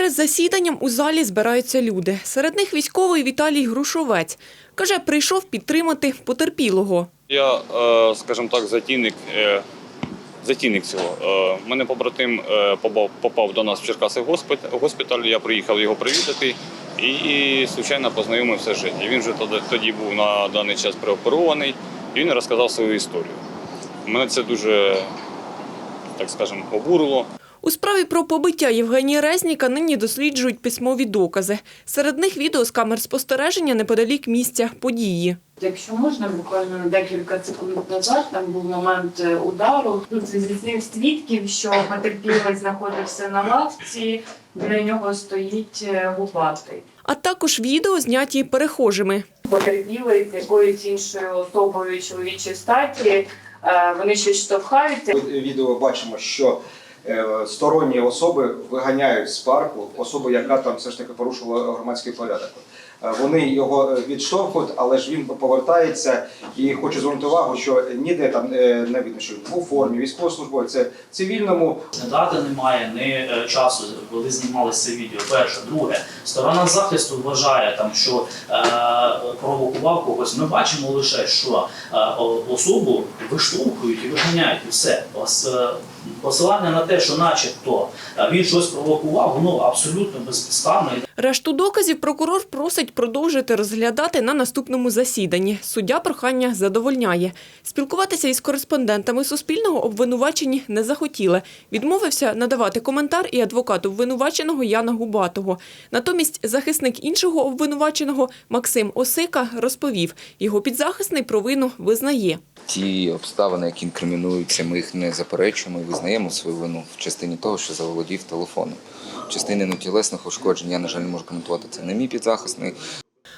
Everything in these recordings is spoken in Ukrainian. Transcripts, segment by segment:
Перед засіданням у залі збираються люди. Серед них військовий Віталій Грушовець. Каже, прийшов підтримати потерпілого. Я, е, скажімо так, затійник, е, затійник цього. Е, Мене побратим попав, до нас в Черкаси госпіталь, госпіталь. Я приїхав його привітати і, звичайно, познайомився з життям. Він вже тоді був на даний час прооперований, і він розказав свою історію. Мене це дуже, так скажемо, обурило. У справі про побиття Євгенія Резніка нині досліджують письмові докази. Серед них відео з камер спостереження неподалік місця події. Якщо можна, буквально на декілька секунд назад там був момент е, удару. Тут зі свідків, що потерпілий знаходився на лавці, біля нього стоїть е, губатий. А також відео зняті перехожими. Потерпілий з якоюсь іншою особою чоловічої статі. е, Вони щось штовхаються. Відео бачимо, що е, сторонні особи виганяють з парку особу, яка там все ж таки порушувала громадський порядок. Е, Вони його е, відштовхують, але ж він повертається і хочу звернути увагу, що ніде там е, не видно, що у формі, військовослужбовець, це в цивільному. Дати немає, ні часу, коли знімалося це відео. Перше, друге, сторона захисту вважає там, що е, провокував когось. Ми бачимо лише, що е, особу виштовхують і виганяють. Все. Посилання на те, що начебто він щось провокував, воно абсолютно безпідставне. Решту доказів прокурор просить продовжити розглядати на наступному засіданні. Суддя прохання задовольняє. Спілкуватися із кореспондентами Суспільного обвинувачені не захотіли. Відмовився надавати коментар і адвокат обвинуваченого Яна Губатого. Натомість захисник іншого обвинуваченого Максим Осика розповів, його підзахисний провину визнає. Ті обставини, які інкримінуються, ми їх не заперечуємо і визнаємо свою вину в частині того, що заволодів телефоном. В частині нетілесних ушкоджень я, на жаль, не можу коментувати це не мій підзахисний.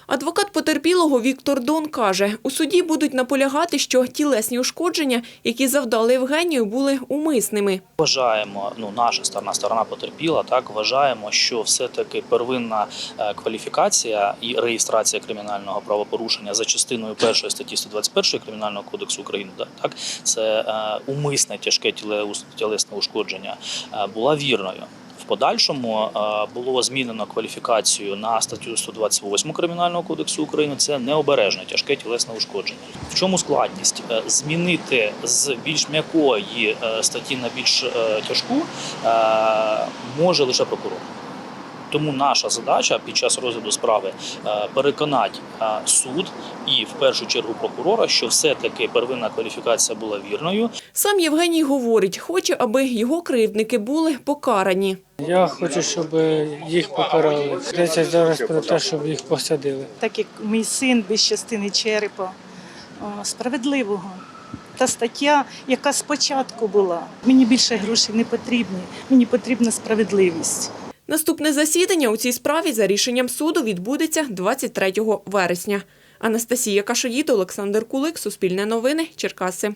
Адвокат потерпілого Віктор Дон каже, у суді будуть наполягати, що тілесні ушкодження, які завдали Євгенію, були умисними. Вважаємо, ну наша сторона, сторона потерпіла, так вважаємо, що все-таки первинна е, кваліфікація і реєстрація кримінального правопорушення за частиною першої статті 121 кримінального кодексу України, так це е, умисне тяжке тіле- тілесне ушкодження, е, була вірною. В подальшому е, було змінено кваліфікацію на статтю 128 Кримінального кодексу України. Це необережне тяжке тілесне ушкодження. В чому складність? Е, Змінити з більш м'якої е, статті на більш тяжку може лише прокурор. Тому наша задача під час розгляду справи е, переконати е, суд і в першу чергу прокурора, що все-таки первинна кваліфікація була вірною, Сам Євгеній говорить, хоче, аби його кривдники були покарані. Я хочу, щоб їх покарали. Йдеться зараз про те, щоб їх посадили. так як мій син без частини черепа справедливого. Та стаття, яка спочатку була. Мені більше грошей не потрібні, мені потрібна справедливість. Наступне засідання у цій справі за рішенням суду відбудеться 23 вересня. Анастасія Кашоїд, Олександр Кулик, Суспільне новини, Черкаси.